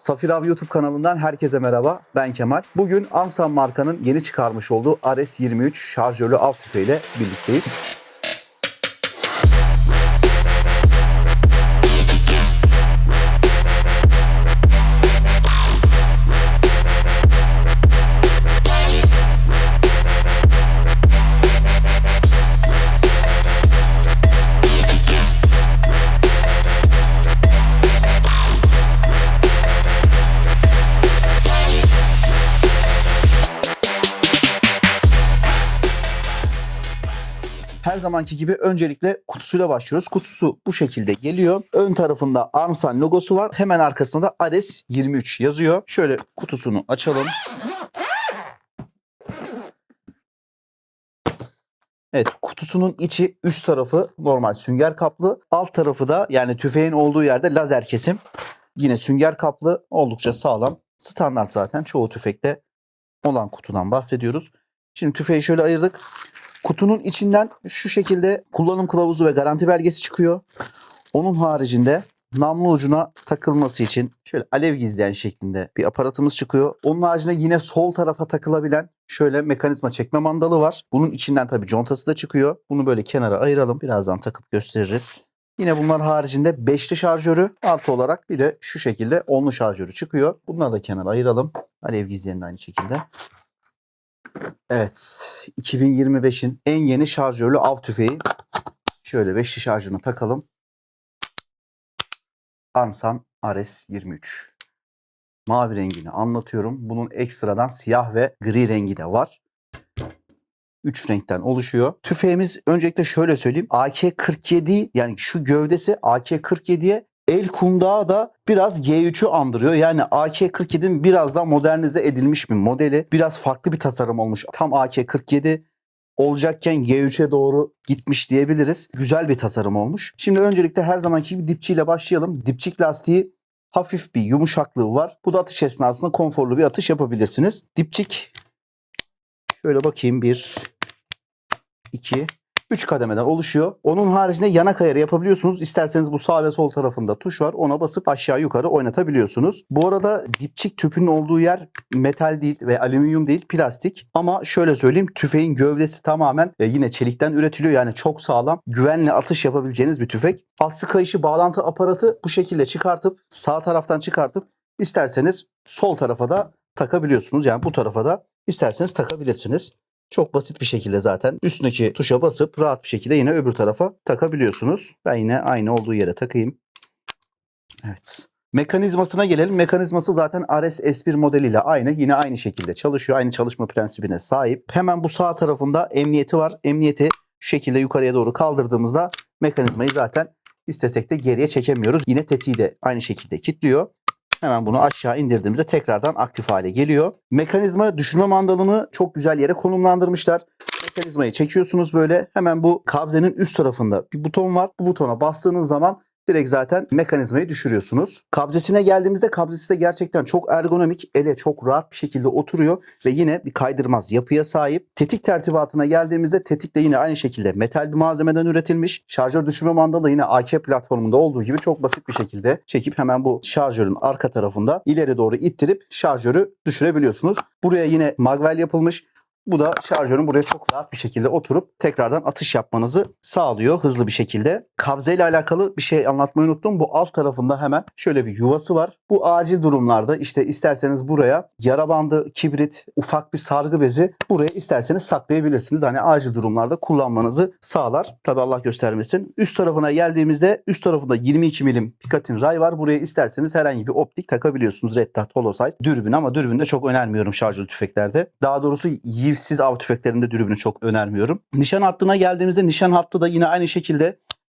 Safir Av YouTube kanalından herkese merhaba. Ben Kemal. Bugün Amsan markanın yeni çıkarmış olduğu RS23 şarjörlü av tüfeğiyle birlikteyiz. Her zamanki gibi öncelikle kutusuyla başlıyoruz. Kutusu bu şekilde geliyor. Ön tarafında Armsan logosu var. Hemen arkasında da RS23 yazıyor. Şöyle kutusunu açalım. Evet kutusunun içi üst tarafı normal sünger kaplı. Alt tarafı da yani tüfeğin olduğu yerde lazer kesim. Yine sünger kaplı oldukça sağlam. Standart zaten çoğu tüfekte olan kutudan bahsediyoruz. Şimdi tüfeği şöyle ayırdık. Kutunun içinden şu şekilde kullanım kılavuzu ve garanti belgesi çıkıyor. Onun haricinde namlu ucuna takılması için şöyle alev gizleyen şeklinde bir aparatımız çıkıyor. Onun haricinde yine sol tarafa takılabilen şöyle mekanizma çekme mandalı var. Bunun içinden tabii contası da çıkıyor. Bunu böyle kenara ayıralım. Birazdan takıp gösteririz. Yine bunlar haricinde beşli şarjörü artı olarak bir de şu şekilde onlu şarjörü çıkıyor. Bunları da kenara ayıralım. Alev gizleyen de aynı şekilde. Evet, 2025'in en yeni şarjörlü av tüfeği. Şöyle beşli şarjını takalım. Armsan RS23. Mavi rengini anlatıyorum. Bunun ekstradan siyah ve gri rengi de var. 3 renkten oluşuyor. Tüfeğimiz öncelikle şöyle söyleyeyim. AK-47 yani şu gövdesi AK-47'ye El kundağı da biraz G3'ü andırıyor. Yani AK-47'nin biraz daha modernize edilmiş bir modeli. Biraz farklı bir tasarım olmuş. Tam AK-47 olacakken G3'e doğru gitmiş diyebiliriz. Güzel bir tasarım olmuş. Şimdi öncelikle her zamanki gibi dipçiyle başlayalım. Dipçik lastiği hafif bir yumuşaklığı var. Bu da atış esnasında konforlu bir atış yapabilirsiniz. Dipçik şöyle bakayım 1 2 3 kademeden oluşuyor. Onun haricinde yanak ayarı yapabiliyorsunuz. İsterseniz bu sağ ve sol tarafında tuş var. Ona basıp aşağı yukarı oynatabiliyorsunuz. Bu arada dipçik tüpünün olduğu yer metal değil ve alüminyum değil plastik. Ama şöyle söyleyeyim tüfeğin gövdesi tamamen e, yine çelikten üretiliyor. Yani çok sağlam güvenli atış yapabileceğiniz bir tüfek. Aslı kayışı bağlantı aparatı bu şekilde çıkartıp sağ taraftan çıkartıp isterseniz sol tarafa da takabiliyorsunuz. Yani bu tarafa da isterseniz takabilirsiniz. Çok basit bir şekilde zaten üstündeki tuşa basıp rahat bir şekilde yine öbür tarafa takabiliyorsunuz. Ben yine aynı olduğu yere takayım. Evet. Mekanizmasına gelelim. Mekanizması zaten RS S1 modeliyle aynı. Yine aynı şekilde çalışıyor. Aynı çalışma prensibine sahip. Hemen bu sağ tarafında emniyeti var. Emniyeti şu şekilde yukarıya doğru kaldırdığımızda mekanizmayı zaten istesek de geriye çekemiyoruz. Yine tetiği de aynı şekilde kilitliyor. Hemen bunu aşağı indirdiğimizde tekrardan aktif hale geliyor. Mekanizma düşürme mandalını çok güzel yere konumlandırmışlar. Mekanizmayı çekiyorsunuz böyle. Hemen bu kabzenin üst tarafında bir buton var. Bu butona bastığınız zaman direkt zaten mekanizmayı düşürüyorsunuz. Kabzesine geldiğimizde kabzesi de gerçekten çok ergonomik. Ele çok rahat bir şekilde oturuyor ve yine bir kaydırmaz yapıya sahip. Tetik tertibatına geldiğimizde tetik de yine aynı şekilde metal bir malzemeden üretilmiş. Şarjör düşürme mandalı yine AK platformunda olduğu gibi çok basit bir şekilde çekip hemen bu şarjörün arka tarafında ileri doğru ittirip şarjörü düşürebiliyorsunuz. Buraya yine magvel yapılmış. Bu da şarjörün buraya çok rahat bir şekilde oturup tekrardan atış yapmanızı sağlıyor hızlı bir şekilde. Kabze ile alakalı bir şey anlatmayı unuttum. Bu alt tarafında hemen şöyle bir yuvası var. Bu acil durumlarda işte isterseniz buraya yara bandı, kibrit, ufak bir sargı bezi buraya isterseniz saklayabilirsiniz. Hani acil durumlarda kullanmanızı sağlar. Tabi Allah göstermesin. Üst tarafına geldiğimizde üst tarafında 22 milim Picatinny ray var. Buraya isterseniz herhangi bir optik takabiliyorsunuz. Red Dot, Holosight, dürbün ama dürbünde çok önermiyorum şarjlı tüfeklerde. Daha doğrusu yivsiz av tüfeklerinde dürbünü çok önermiyorum. Nişan hattına geldiğimizde nişan hattı da yine aynı şekilde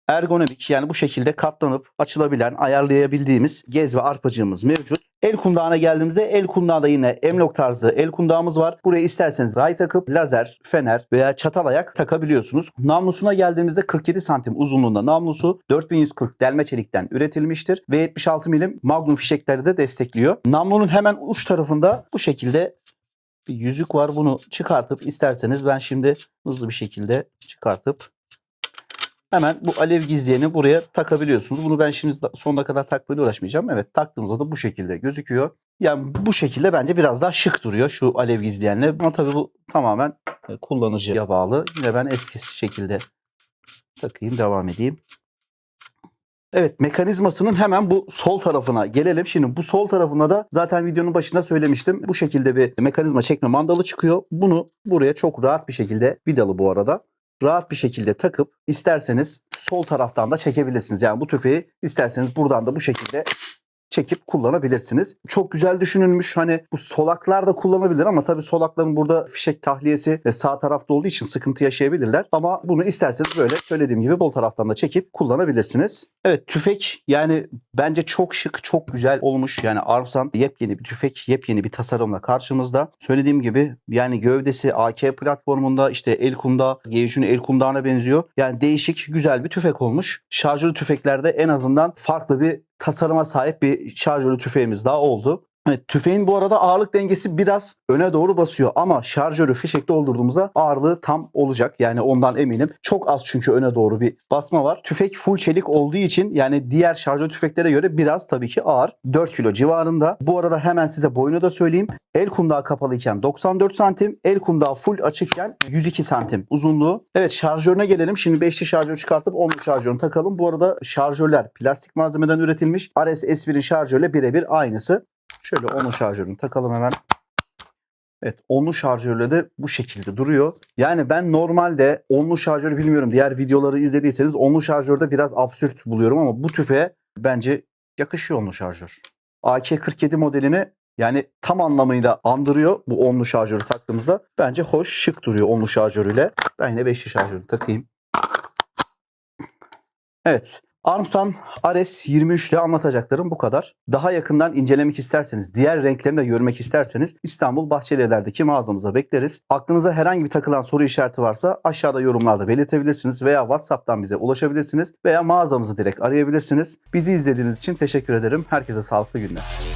ergonomik yani bu şekilde katlanıp açılabilen ayarlayabildiğimiz gez ve arpacığımız mevcut. El kundağına geldiğimizde el kundağında yine emlok tarzı el kundağımız var. Buraya isterseniz ray takıp lazer, fener veya çatal ayak takabiliyorsunuz. Namlusuna geldiğimizde 47 santim uzunluğunda namlusu 4140 delme çelikten üretilmiştir ve 76 milim magnum fişekleri de destekliyor. Namlunun hemen uç tarafında bu şekilde bir yüzük var. Bunu çıkartıp isterseniz ben şimdi hızlı bir şekilde çıkartıp Hemen bu alev gizleyeni buraya takabiliyorsunuz. Bunu ben şimdi sonuna kadar takmayla uğraşmayacağım. Evet taktığımızda da bu şekilde gözüküyor. Yani bu şekilde bence biraz daha şık duruyor şu alev gizleyenle. Ama tabii bu tamamen e, kullanıcıya bağlı. Yine ben eski şekilde takayım devam edeyim. Evet mekanizmasının hemen bu sol tarafına gelelim. Şimdi bu sol tarafına da zaten videonun başında söylemiştim. Bu şekilde bir mekanizma çekme mandalı çıkıyor. Bunu buraya çok rahat bir şekilde vidalı bu arada. Rahat bir şekilde takıp isterseniz sol taraftan da çekebilirsiniz. Yani bu tüfeği isterseniz buradan da bu şekilde çekip kullanabilirsiniz. Çok güzel düşünülmüş. Hani bu solaklar da kullanabilir ama tabii solakların burada fişek tahliyesi ve sağ tarafta olduğu için sıkıntı yaşayabilirler. Ama bunu isterseniz böyle söylediğim gibi bol taraftan da çekip kullanabilirsiniz. Evet tüfek yani bence çok şık, çok güzel olmuş. Yani Armsan yepyeni bir tüfek, yepyeni bir tasarımla karşımızda. Söylediğim gibi yani gövdesi AK platformunda işte el kunda, G3'ün el kundağına benziyor. Yani değişik, güzel bir tüfek olmuş. Şarjörlü tüfeklerde en azından farklı bir tasarıma sahip bir şarjörlü tüfeğimiz daha oldu. Evet, tüfeğin bu arada ağırlık dengesi biraz öne doğru basıyor ama şarjörü fişekte doldurduğumuzda ağırlığı tam olacak. Yani ondan eminim. Çok az çünkü öne doğru bir basma var. Tüfek full çelik olduğu için yani diğer şarjör tüfeklere göre biraz tabii ki ağır. 4 kilo civarında. Bu arada hemen size boyunu da söyleyeyim. El kundağı kapalıyken 94 santim, el kundağı full açıkken 102 santim uzunluğu. Evet şarjörüne gelelim. Şimdi 5'li şarjör çıkartıp 10'lu şarjörünü takalım. Bu arada şarjörler plastik malzemeden üretilmiş. Ares S1'in şarjörle birebir aynısı. Şöyle onu şarjörünü takalım hemen. Evet onlu şarjörle de bu şekilde duruyor. Yani ben normalde onlu şarjörü bilmiyorum. Diğer videoları izlediyseniz onlu şarjörde biraz absürt buluyorum ama bu tüfeğe bence yakışıyor onlu şarjör. AK-47 modelini yani tam anlamıyla andırıyor bu onlu şarjörü taktığımızda. Bence hoş, şık duruyor onlu şarjörüyle. Ben yine beşli şarjörünü takayım. Evet. Armsan Ares 23 ile anlatacaklarım bu kadar. Daha yakından incelemek isterseniz, diğer renklerini de görmek isterseniz İstanbul Bahçelievler'deki mağazamıza bekleriz. Aklınıza herhangi bir takılan soru işareti varsa aşağıda yorumlarda belirtebilirsiniz veya WhatsApp'tan bize ulaşabilirsiniz veya mağazamızı direkt arayabilirsiniz. Bizi izlediğiniz için teşekkür ederim. Herkese sağlıklı günler.